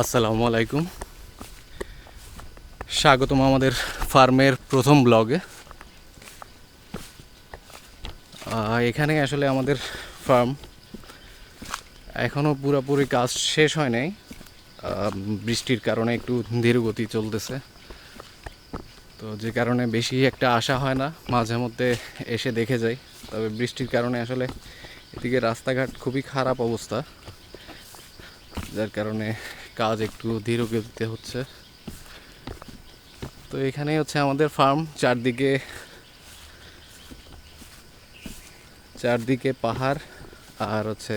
আসসালামু আলাইকুম। স্বাগতম আমাদের ফার্মের প্রথম ব্লগে। এখানে আসলে আমাদের ফার্ম এখনও পুরোপুরি কাজ শেষ হয় নাই। বৃষ্টির কারণে একটু ধীরগতি চলতেছে। তো যে কারণে বেশি একটা আশা হয় না, মাঝে মধ্যে এসে দেখে যাই। তবে বৃষ্টির কারণে আসলে এদিকে রাস্তাঘাট খুবই খারাপ অবস্থা। যার কারণে কাজ একটু ধীর গতিতে হচ্ছে। তো এখানেই হচ্ছে আমাদের ফার্ম চারদিকে চারদিকে পাহাড় আর হচ্ছে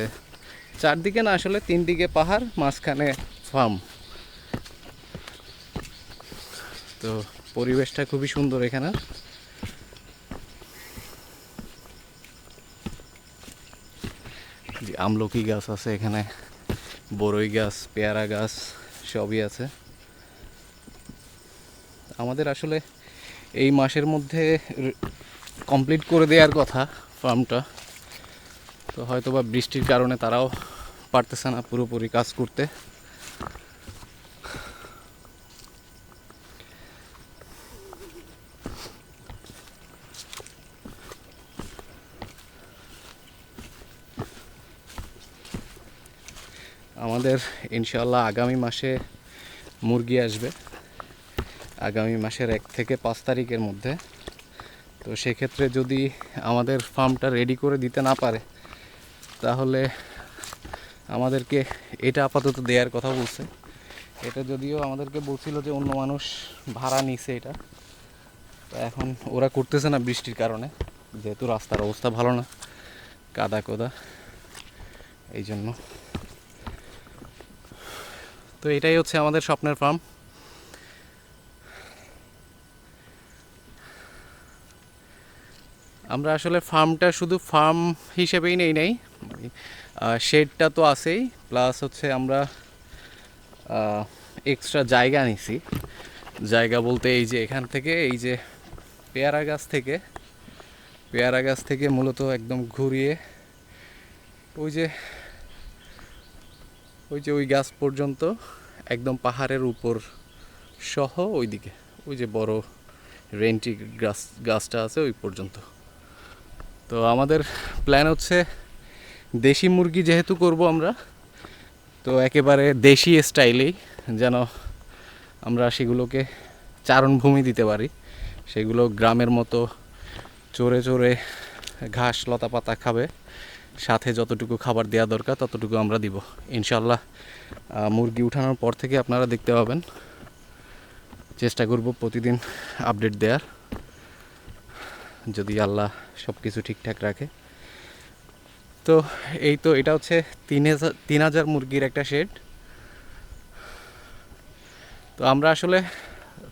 চারদিকে না, আসলে তিন দিকে পাহাড়, মাঝখানে ফার্ম তো পরিবেশটা খুবই সুন্দর এখানে। আমলকি গাছ আছে এখানে। বড়ই গাছ, পেয়ারা গাছ, সবই আছে। আমাদের আসলে এই মাসের মধ্যে কমপ্লিট করে দেওয়ার কথা ফার্মটা তো হয়তো বা বৃষ্টির কারণে তারাও পারতেছে না পুরোপুরি কাজ করতে। আমাদের ইনশাল্লাহ আগামী মাসে মুরগি আসবে। আগামী মাসের এক থেকে পাঁচ তারিখের মধ্যে। তো সেক্ষেত্রে যদি আমাদের ফার্মটা রেডি করে দিতে না পারে, তাহলে আমাদেরকে এটা আপাতত দেওয়ার কথা বলছে। এটা যদিও আমাদেরকে বলছিল যে অন্য মানুষ ভাড়া নিছে এটা। তো এখন ওরা করতেছে না বৃষ্টির কারণে। যেহেতু রাস্তার অবস্থা ভালো না, কাদা কোদা। এই জন্য তো এটাই হচ্ছে আমাদের স্বপ্নের ফার্ম আমরা আসলে ফার্মটা শুধু ফার্ম হিসেবেই নেই, নাই। শেডটা তো আছেই প্লাস হচ্ছে আমরা এক্সট্রা জায়গা নিছি। জায়গা বলতে এই যে এখান থেকে, এই যে পেয়ারা গাছ থেকে, পেয়ারা গাছ থেকে মূলত একদম ঘুরিয়ে ওই যে ওই যে ওই গাছ পর্যন্ত একদম পাহাড়ের উপর সহ ওইদিকে। ওই যে বড় রেন্টি গাছ, গাছটা আছে ওই পর্যন্ত। তো আমাদের প্ল্যান হচ্ছে দেশি মুরগি যেহেতু করব আমরা, তো একেবারে দেশি স্টাইলেই যেন আমরা সেগুলোকে চারণভূমি দিতে পারি। সেগুলো গ্রামের মতো চড়ে চড়ে ঘাস লতা পাতা খাবে। সাথে যতটুকু খাবার দেওয়া দরকার, ততটুকু আমরা দিব। ইনশাল্লাহ মুরগি উঠানোর পর থেকে আপনারা দেখতে পাবেন। চেষ্টা করব প্রতিদিন আপডেট দেওয়ার যদি আল্লাহ সব কিছু ঠিকঠাক রাখে। তো এই তো, এটা হচ্ছে তিন হাজার তিন হাজার মুরগির একটা শেড তো আমরা আসলে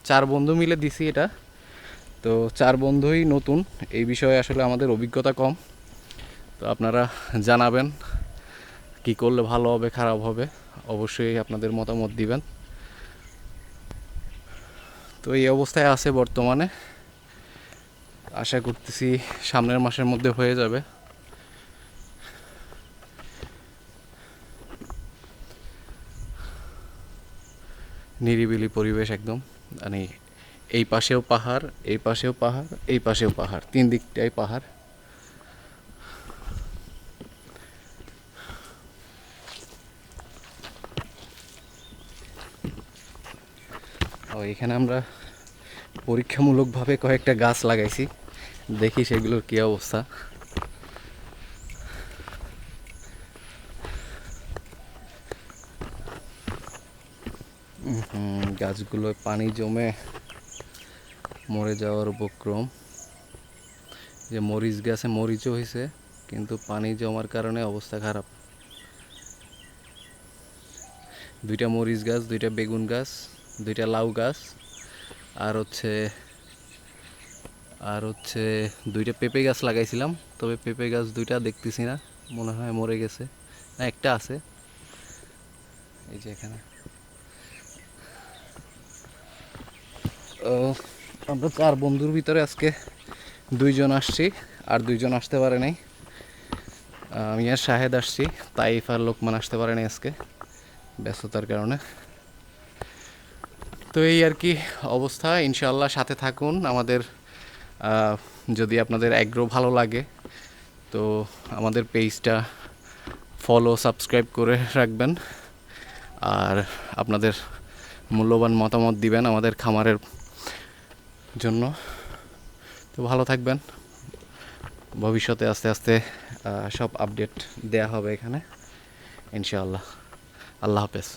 চার বন্ধু মিলে দিছি এটা। তো চার বন্ধুই নতুন। এই বিষয়ে আসলে আমাদের অভিজ্ঞতা কম। তো আপনারা জানাবেন কি করলে ভালো হবে, খারাপ হবে, অবশ্যই আপনাদের মতামত দিবেন। তো এই অবস্থায় আছে বর্তমানে। আশা করতেছি সামনের মাসের মধ্যে হয়ে যাবে। নিরিবিলি পরিবেশ একদম। মানে এই পাশেও পাহাড়, এই পাশেও পাহাড়, এই পাশেও পাহাড়, তিন দিকটাই পাহাড়। এখানে আমরা পরীক্ষামূলকভাবে কয়েকটা গাছ লাগাইছি। দেখি সেগুলোর কী অবস্থা। গাছগুলোয় পানি জমে মরে যাওয়ার উপক্রম। যে মরিচ গাছে মরিচও হয়েছে, কিন্তু পানি জমার কারণে অবস্থা খারাপ। দুইটা মরিচ গাছ, দুইটা বেগুন গাছ। দুইটা লাউ গাছ, আর হচ্ছে আর হচ্ছে দুইটা পেঁপে গাছ লাগাইছিলাম, তবে পেঁপে গাছ দুইটা দেখতেছি না, মনে হয় মরে গেছে। না, একটা আছে। এই যে এখানে। আমরা চার বন্ধুর ভিতরে আজকে দুইজন আসছি, আর দুইজন আসতে পারে নাই। আমি আর শাহেদ আসছি, তাইফ আর লোকমান আসতে পারে নাই আজকে ব্যস্ততার কারণে। তো এই আর কি অবস্থা। ইনশাল্লাহ সাথে থাকুন। আমাদের যদি আপনাদের অ্যাগ্রো ভালো লাগে, তো আমাদের পেজটা ফলো সাবস্ক্রাইব করে রাখবেন। আর আপনাদের মূল্যবান মতামত দিবেন আমাদের খামারের জন্য। তো ভালো থাকবেন। ভবিষ্যতে আস্তে আস্তে সব আপডেট দেয়া হবে এখানে। ইনশাআল্লাহ। আল্লাহ হাফেজ।